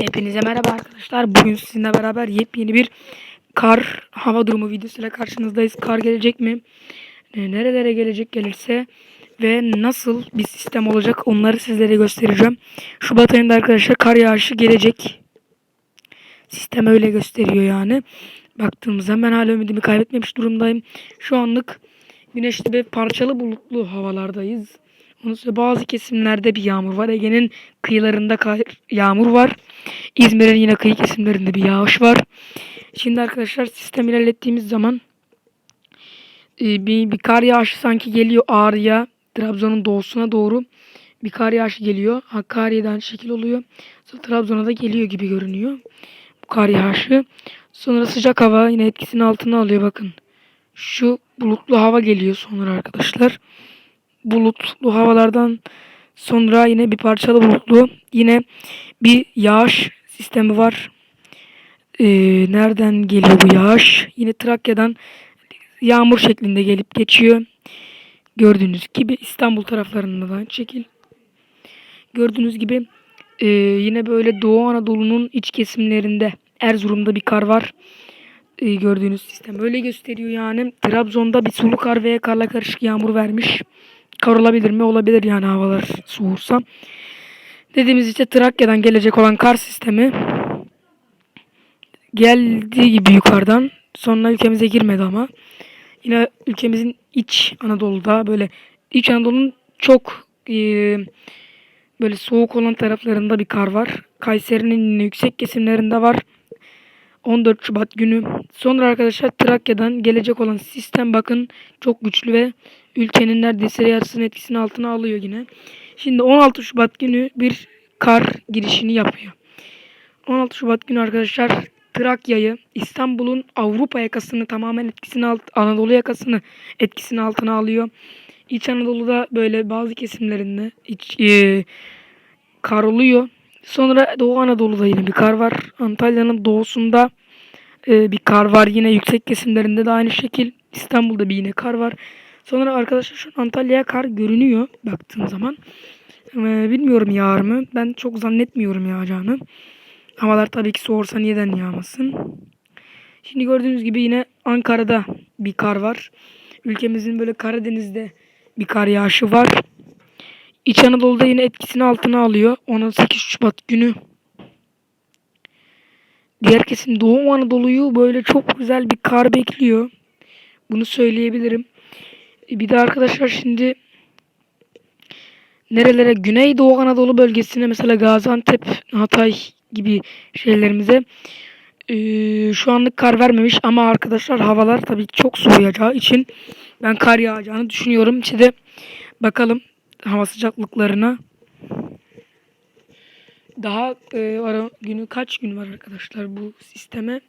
Hepinize merhaba arkadaşlar. Bugün sizinle beraber yepyeni bir kar hava durumu videosuyla karşınızdayız. Kar gelecek mi? Nerelere gelecek gelirse ve nasıl bir sistem olacak onları sizlere göstereceğim. Şubat ayında arkadaşlar kar yağışı gelecek. Sistem öyle gösteriyor yani. Baktığımızda ben hala ümidimi kaybetmemiş durumdayım. Şu anlık güneşli ve parçalı bulutlu havalardayız. Onun sonra bazı kesimlerde bir yağmur var. Ege'nin kıyılarında yağmur var. İzmir'in yine kıyı kesimlerinde bir yağış var. Şimdi arkadaşlar sistem ilerlettiğimiz zaman e, bir, bir kar yağışı sanki geliyor Ağrı'ya, Trabzon'un doğusuna doğru bir kar yağışı geliyor. Hakkari'den şekil oluyor. Sonra Trabzon'a da geliyor gibi görünüyor. Bu kar yağışı. Sonra sıcak hava yine etkisini altına alıyor bakın. Şu bulutlu hava geliyor sonra arkadaşlar bulutlu havalardan sonra yine bir parçalı bulutlu yine bir yağış sistemi var. Ee, nereden geliyor bu yağış? Yine Trakya'dan yağmur şeklinde gelip geçiyor. Gördüğünüz gibi İstanbul taraflarında da aynı şekil. Gördüğünüz gibi e, yine böyle Doğu Anadolu'nun iç kesimlerinde Erzurum'da bir kar var. E, gördüğünüz sistem öyle gösteriyor yani. Trabzon'da bir sulu kar veya karla karışık yağmur vermiş. Kar olabilir mi? Olabilir yani havalar soğursa. Dediğimiz işte Trakya'dan gelecek olan kar sistemi geldiği gibi yukarıdan sonra ülkemize girmedi ama yine ülkemizin iç Anadolu'da böyle iç Anadolu'nun çok e, böyle soğuk olan taraflarında bir kar var. Kayseri'nin yüksek kesimlerinde var. 14 Şubat günü. Sonra arkadaşlar Trakya'dan gelecek olan sistem bakın çok güçlü ve ülkenin neredeyse yarısının etkisini altına alıyor yine. Şimdi 16 Şubat günü bir kar girişini yapıyor. 16 Şubat günü arkadaşlar Trakya'yı, İstanbul'un Avrupa yakasını tamamen etkisini alt, Anadolu yakasını etkisini altına alıyor. İç Anadolu'da böyle bazı kesimlerinde iç, e, kar oluyor. Sonra Doğu Anadolu'da yine bir kar var. Antalya'nın doğusunda e, bir kar var. Yine yüksek kesimlerinde de aynı şekil. İstanbul'da bir yine kar var. Sonra arkadaşlar şu an Antalya'ya kar görünüyor baktığım zaman. E, bilmiyorum yağar mı? Ben çok zannetmiyorum yağacağını. Havalar tabii ki soğursa neden yağmasın? Şimdi gördüğünüz gibi yine Ankara'da bir kar var. Ülkemizin böyle Karadeniz'de bir kar yağışı var. İç Anadolu'da yine etkisini altına alıyor. 18 Şubat günü. Diğer kesim Doğu Anadolu'yu böyle çok güzel bir kar bekliyor. Bunu söyleyebilirim. E, Bir de arkadaşlar şimdi nerelere Güneydoğu Anadolu bölgesine mesela Gaziantep, Hatay gibi şeylerimize e, şu anlık kar vermemiş ama arkadaşlar havalar tabii çok soğuyacağı için ben kar yağacağını düşünüyorum. İşte bakalım hava sıcaklıklarına. Daha e, ara günü kaç gün var arkadaşlar bu sisteme?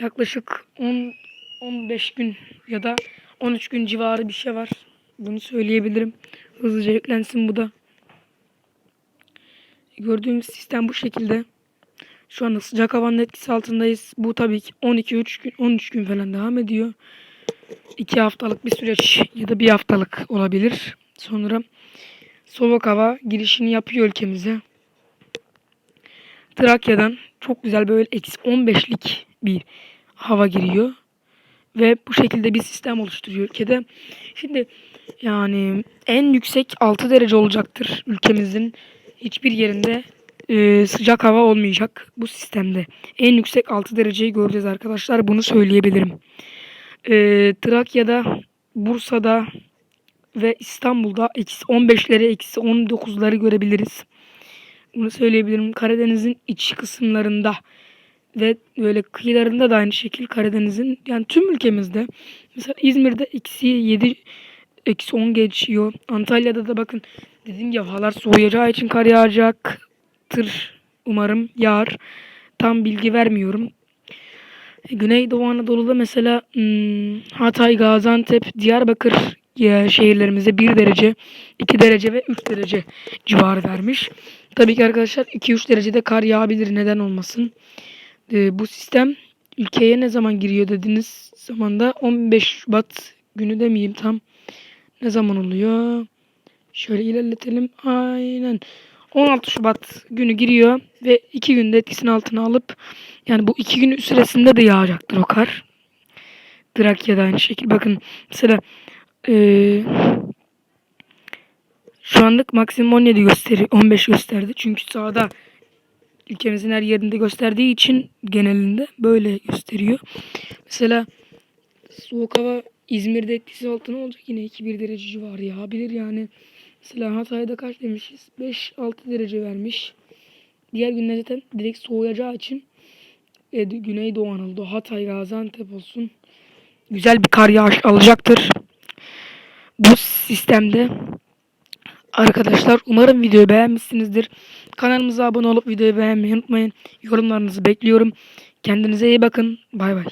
Yaklaşık 10 15 gün ya da 13 gün civarı bir şey var. Bunu söyleyebilirim. Hızlıca yüklensin bu da. Gördüğümüz sistem bu şekilde. Şu anda sıcak havanın etkisi altındayız. Bu tabii ki 12 3 gün 13 gün falan devam ediyor. 2 haftalık bir süreç ya da bir haftalık olabilir. Sonra soğuk hava girişini yapıyor ülkemize. Trakya'dan çok güzel böyle eksi 15'lik bir hava giriyor. Ve bu şekilde bir sistem oluşturuyor ülkede. Şimdi yani en yüksek 6 derece olacaktır ülkemizin hiçbir yerinde e, sıcak hava olmayacak bu sistemde. En yüksek 6 dereceyi göreceğiz arkadaşlar. Bunu söyleyebilirim. E, Trakya'da, Bursa'da ve İstanbul'da eksi 15'leri, eksi 19'ları görebiliriz. Bunu söyleyebilirim. Karadeniz'in iç kısımlarında ve böyle kıyılarında da aynı şekil Karadeniz'in yani tüm ülkemizde mesela İzmir'de eksi 7 eksi 10 geçiyor. Antalya'da da bakın dediğim gibi havalar soğuyacağı için kar yağacaktır. Umarım yağar. Tam bilgi vermiyorum. Güneydoğu Anadolu'da mesela hmm, Hatay, Gaziantep, Diyarbakır ya, şehirlerimize 1 derece, 2 derece ve 3 derece civarı vermiş. Tabii ki arkadaşlar 2-3 derecede kar yağabilir neden olmasın. Ee, bu sistem ülkeye ne zaman giriyor dediğiniz zamanda 15 Şubat günü demeyeyim tam. Ne zaman oluyor? Şöyle ilerletelim. Aynen. 16 Şubat günü giriyor ve 2 günde etkisini altına alıp yani bu 2 gün süresinde de yağacaktır o kar. Trakya'da aynı şekilde. Bakın mesela eee şu anlık maksimum 17 gösteri 15 gösterdi. Çünkü sağda ülkemizin her yerinde gösterdiği için genelinde böyle gösteriyor. Mesela soğuk hava İzmir'de etkisi altına olacak yine 2-1 derece civarı yağabilir yani. Mesela Hatay'da kaç demişiz? 5-6 derece vermiş. Diğer günler zaten direkt soğuyacağı için e, Güneydoğu Anadolu, Hatay, Gaziantep olsun. Güzel bir kar yağış alacaktır. Bu sistemde Arkadaşlar umarım videoyu beğenmişsinizdir. Kanalımıza abone olup videoyu beğenmeyi unutmayın. Yorumlarınızı bekliyorum. Kendinize iyi bakın. Bay bay.